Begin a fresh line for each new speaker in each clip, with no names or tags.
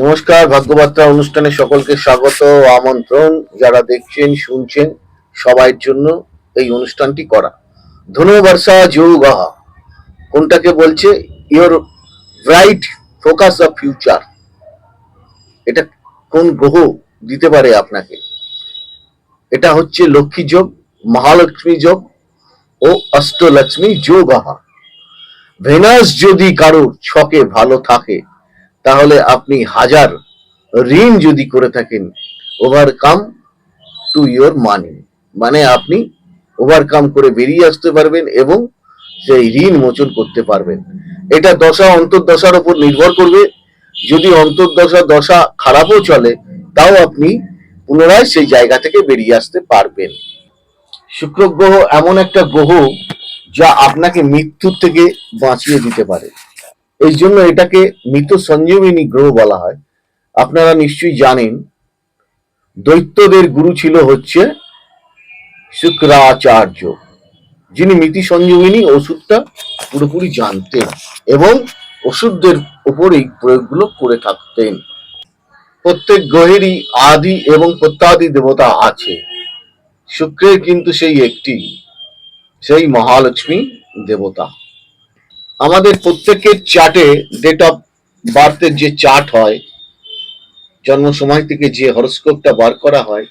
নমস্কার, ভাগ্যবার্তা অনুষ্ঠানে সকলকে স্বাগত আমন্ত্রণ। যারা দেখছেন, শুনছেন সবার জন্য এই অনুষ্ঠানটি করা। ধনুবর্ষা যৌগাহা কোনটাকে বলছে? Your bright focus of future এটা কোন গ্রহ দিতে পারে আপনাকে? এটা হচ্ছে লক্ষ্মী যোগ, মহালক্ষ্মী যোগ ও অষ্টলক্ষ্মী যোগাহা ভেনাস যদি কারোর ছকে ভালো থাকে তাহলে আপনি হাজার ঋণ যদি করে থাকেন ওভারকাম টু ইয়োর মানি মানে আপনি ওভারকাম করে বেরিয়ে আসতে পারবেন এবং সেই ঋণ মোচন করতে পারবেন। এটা দশা অন্তর্দশার উপর নির্ভর করবে। যদি অন্তর্দশা দশা খারাপও চলে, তাও আপনি পুনরায় সেই জায়গা থেকে বেরিয়ে আসতে পারবেন। শুক্র গ্রহ এমন একটা গ্রহ যা আপনাকে মৃত্যুর থেকে বাঁচিয়ে দিতে পারে। এই জন্য এটাকে মৃত সঞ্জীবিনী গ্রহ বলা হয়। আপনারা নিশ্চয়ই জানেন, দৈত্যদের গুরু ছিল হচ্ছে শুক্রাচার্য, যিনি মিতি সঞ্জীবিনী ওষুধটা পুরোপুরি জানতেন এবং ওষুধদের উপর এই প্রয়োগগুলো করে থাকতেন। প্রত্যেক গ্রহেরই আদি এবং প্রত্যাদি দেবতা আছে। শুক্রের কিন্তু সেই একটি, সেই মহালক্ষ্মী দেবতা। আমাদের প্রত্যেকের চার্টে ডেট অফ বার্থের যে চার্ট হয়, জন্ম সময় থেকে যে হরস্কোপটা বার করা হয়,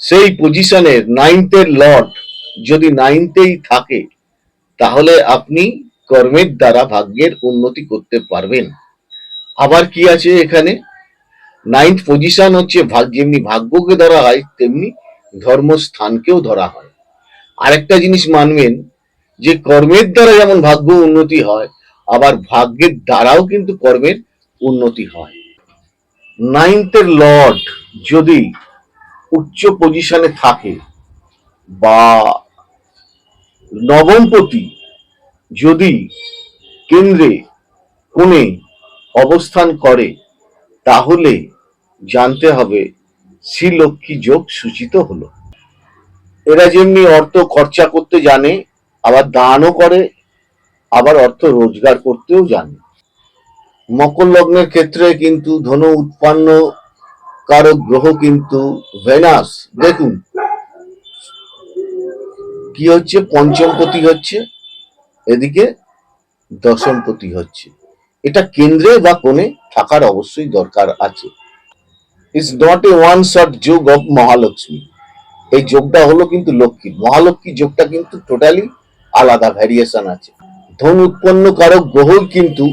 সেই পজিশনের নাইনথের লর্ড যদি নাইনথেই থাকে, তাহলে আপনি কর্মের দ্বারা ভাগ্যের উন্নতি করতে পারবেন। আবার কি আছে এখানে? নাইন্থ পজিশন হচ্ছে যেমনি ভাগ্যকে ধরা হয়, তেমনি ধর্মস্থানকেও ধরা হয়। আরেকটা জিনিস মানবেন যে কর্মের দ্বারা যেমন ভাগ্য উন্নতি হয়, আবার ভাগ্যের দ্বারাও কিন্তু কর্মের উন্নতি হয়। নাইনথের লর্ড যদি উচ্চ পজিশনে থাকে বা নবমপতি যদি কেন্দ্রে কোণে অবস্থান করে, তাহলে জানতে হবে শ্রীলক্ষ্মী যোগ সূচিত হলো। এরা যেমনি অর্থ খরচা করতে জানে আবার দানও করে, আবার অর্থ রোজগার করতেও জানে। মকর লগ্নের ক্ষেত্রে কিন্তু ধনু উৎপন্ন কারক গ্রহ কিন্তু ভেনাস। দেখুন, কি হচ্ছে? পঞ্চমপতি হচ্ছে, এদিকে দশমপতি হচ্ছে। এটা কেন্দ্রে বা কোণে থাকার অবশ্যই দরকার আছে। Is not a one shot যোগ অফ মহালক্ষ্মী। এই যোগটা হলো কিন্তু লক্ষ্মী। মহালক্ষ্মী যোগটা কিন্তু টোটালি আলাদা ভ্যারিয়েশন আছে। ধন উৎপন্ন কারক গ্রহই কিন্তু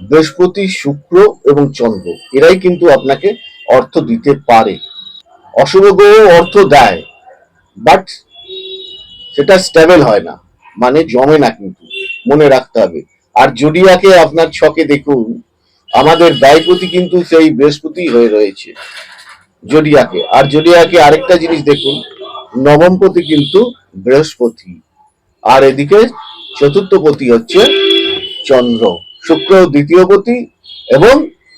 বৃহস্পতি, শুক্র এবং চন্দ্র। এরাই কিন্তু আপনাকে অর্থ দিতে পারে। অশুভ গ্রহ অর্থ দেয় বাট সেটা স্টেবল হয় না মানে জমে না কিন্তু। মনে রাখতে হবে। আর জুডিয়াকে আপনার ছকে দেখুন, আমাদের ব্যয়পতি কিন্তু সেই বৃহস্পতি হয়ে রয়েছে জডিয়াকে আর জডিয়াকে আরেকটা জিনিস দেখুন নবমপতি কিন্তু বৃহস্পতি। আর এদিকে চতুর্থপতি হচ্ছে চন্দ্র, শুক্র দ্বিতীয়পতি এবং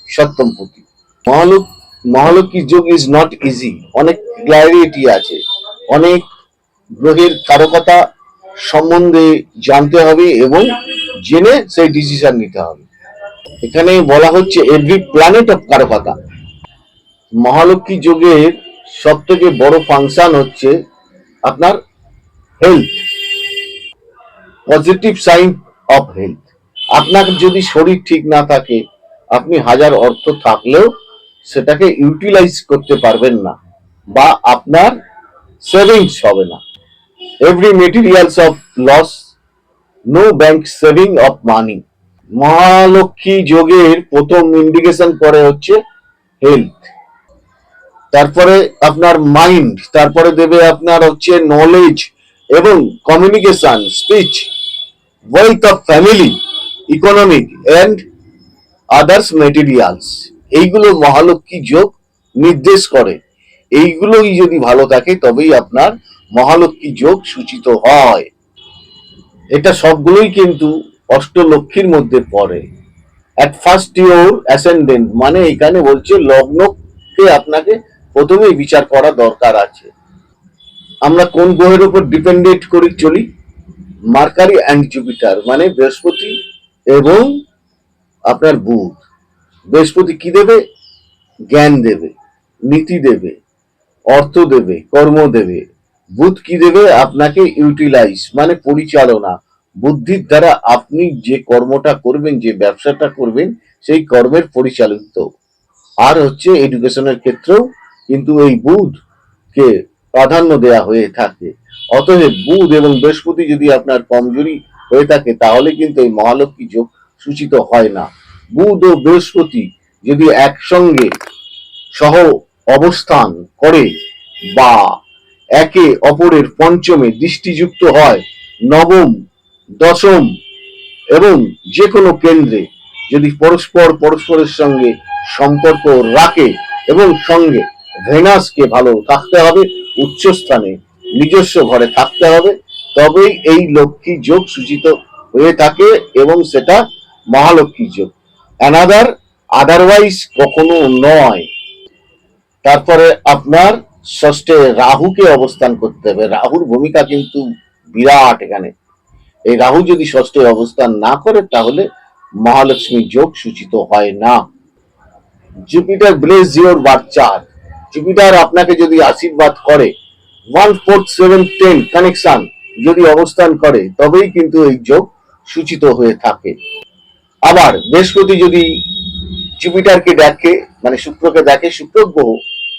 সপ্তমপতি মহালক মহালক্ষ্মী যোগ ইজ নট ইজি অনেক ক্ল্যারিটি আছে। অনেক গ্রহের কারকতা সম্বন্ধে জানতে হবে এবং জেনে সেই ডিসিশন নিতে হবে। এখানে বলা হচ্ছে এভরি প্ল্যানেট অফ কারকতা। মহালক্ষ্মী যোগের সব থেকে বড় ফাংশন হচ্ছে আপনার health positive sign of health আপনার যদি শরীর ঠিক না থাকে, আপনি হাজার অর্থ থাকলেও সেটাকে ইউটিলাইজ করতে পারবেন না বা আপনার সেভিংস হবে না। Every materials of loss no bank saving of money Mahalakshmi যোগের প্রথম ইন্ডিকেশন পরে হচ্ছে হেলথ তারপরে আপনার মাইন্ড তারপরে দেবে আপনার হচ্ছে নলেজ এবং communication speech wealth of family economic and others materials এইগুলো মহালক্ষ্মী যোগ নির্দেশ করে। এইগুলোই যদি ভালো থাকে, তবেই আপনার মহালক্ষ্মী যোগ সূচিত হয়। এটা সবগুলোই কিন্তু অষ্টলক্ষ্মীর মধ্যে পড়ে। অ্যাট ফার্স্ট ইউর অ্যাসেন্ডেন্ট মানে এখানে বলছে লগ্নকে আপনাকে প্রথমেই বিচার করা দরকার আছে। আমরা কোন গ্রহের উপর ডিপেন্ডেন্ট করে, চলি? মার্কারি অ্যান্ড জুপিটার মানে বৃহস্পতি এবং আপনার বুধ। বৃহস্পতি কি দেবে? জ্ঞান দেবে, নীতি দেবে, অর্থ দেবে, কর্ম দেবে। বুধ কি দেবে? আপনাকে ইউটিলাইজ মানে পরিচালনা। বুদ্ধির দ্বারা আপনি যে কর্মটা করবেন, যে ব্যবসাটা করবেন, সেই কর্মের পরিচালিত। আর হচ্ছে এডুকেশনের ক্ষেত্রেও কিন্তু এই বুধ কে প্রাধান্য দেয়া হয়ে থাকে। অতএব বুধ এবং বৃহস্পতি যদি আপনার কমজোরি হয়ে থাকে, তাহলে কিন্তু এই মহালক্ষ্মী যোগ সূচিত হয় না। বুধ ও বৃহস্পতি যদি একসঙ্গে সহ অবস্থান করে বা একে অপরের পঞ্চমে দৃষ্টিযুক্ত হয়, নবম, দশম এবং যে কোনো কেন্দ্রে যদি পরস্পর পরস্পরের সঙ্গে সম্পর্ক রাখে এবং সঙ্গে ভেনাসকে ভালো থাকতে হবে উচ্চস্থানে নিজস্ব ঘরে থাকতে হবে। তবেই এই লক্ষ্মী যোগ সূচিত হয়ে থাকে এবং সেটা মহালক্ষ্মী যোগ। অ্যানাদার আদারওয়াইজ কখনো নয়। তারপরে আপনার ষষ্ঠে রাহুকে অবস্থান করতে হবে। রাহুর ভূমিকা কিন্তু বিরাট এখানে। এই রাহু যদি ষষ্ঠে অবস্থান না করে, তাহলে মহালক্ষ্মী যোগ সূচিত হয় না। জুপিটার ব্লেস ইউর বাচ্চার জুপিটার আপনাকে যদি আশীর্বাদ করে one fourth seven ten connection যদি অবস্থান করে, তবেই কিন্তু এই যোগ সূচিত হয়ে থাকে। আবার বৃহস্পতি যদি জুপিটারকে দেখে মানে শুক্রকে দেখে, শুক্র গ্রহ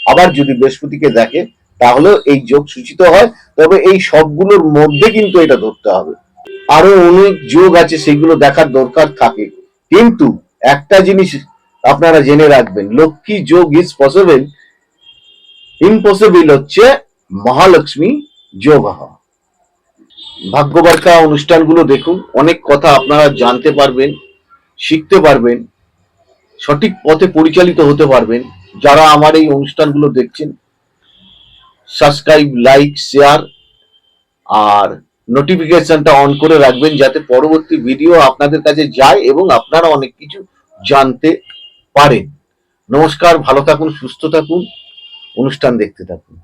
আবার যদি বৃহস্পতিকে দেখে তাহলে এই যোগ সূচিত হয়। তবে এই সবগুলোর মধ্যে কিন্তু এটা ধরতে হবে। আরও অনেক যোগ আছে, সেগুলো দেখার দরকার থাকে। কিন্তু একটা জিনিস আপনারা জেনে রাখবেন, লক্ষ্মী যোগ ইজ পসিবল ইম্পসিবল হচ্ছে মহালক্ষ্মী যোগ। ভাগ্যবার্তা অনুষ্ঠানগুলো দেখুন, অনেক কথা আপনারা জানতে পারবেন, শিখতে পারবেন, সঠিক পথে পরিচালিত হতে পারবেন। যারা আমার এই অনুষ্ঠানগুলো দেখছেন সাবস্ক্রাইব লাইক শেয়ার আর নোটিফিকেশনটা অন করে রাখবেন যাতে পরবর্তী ভিডিও আপনাদের কাছে যায় এবং আপনারা অনেক কিছু জানতে পারেন। নমস্কার, ভালো থাকুন, সুস্থ থাকুন, অনুষ্ঠান দেখতে থাকুন।